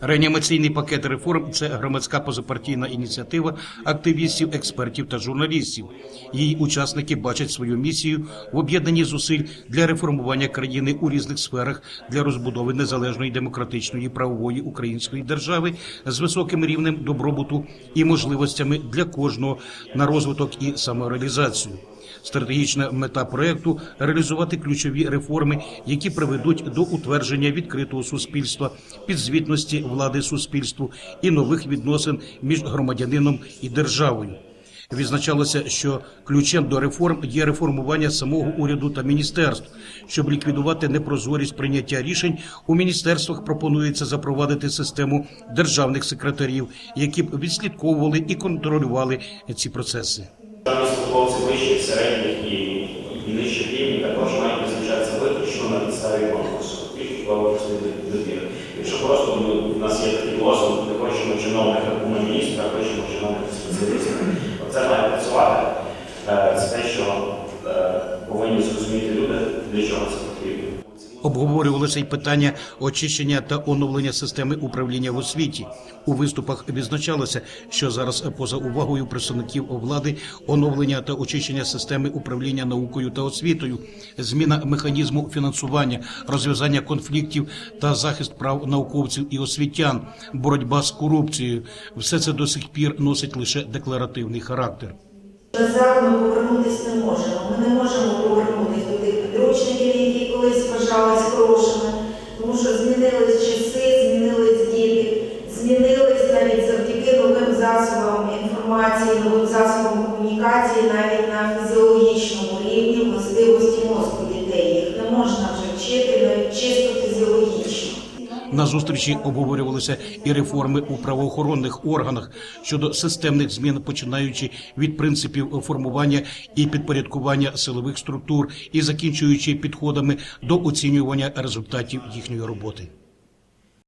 Реанімаційний пакет реформ це громадська позапартійна ініціатива активістів, експертів та журналістів. Її учасники бачать свою місію в об'єднанні зусиль для реформування країни у різних сферах для розбудови незалежної демократичної правової української держави з високим рівнем добробуту і можливостями для кожного на розвиток і самореалізацію. Стратегічна мета проекту реалізувати ключові реформи, які приведуть до утвердження відкритого суспільства, підзвітності влади суспільству і нових відносин між громадянином і державою. Відзначалося, що ключем до реформ є реформування самого уряду та міністерств. Щоб ліквідувати непрозорість прийняття рішень, у міністерствах пропонується запровадити систему державних секретарів, які б відслідковували і контролювали ці процеси. Державні службовці вищих, середніх і, нижчих рівнів також мають визначатися виключно на підставі конкурсу. Якщо просто ми, в нас є такий лозунг, ми хочемо чиновника міністра, хочемо чиновника спеціаліста, це має працювати. Е, Це те, що е, повинні зрозуміти люди, для чого це. Обговорювалося й питання очищення та оновлення системи управління в освіті. У виступах відзначалося, що зараз поза увагою представників влади оновлення та очищення системи управління наукою та освітою, зміна механізму фінансування, розв'язання конфліктів та захист прав науковців і освітян, боротьба з корупцією все це до сих пір носить лише декларативний характер. Назад ми повернутися не можемо. Ми не можемо інформації, новим комунікації, навіть на фізіологічному рівні властивості мозку дітей. Їх не можна вже вчити навіть чисто фізіологічно. На зустрічі обговорювалися і реформи у правоохоронних органах щодо системних змін, починаючи від принципів формування і підпорядкування силових структур і закінчуючи підходами до оцінювання результатів їхньої роботи.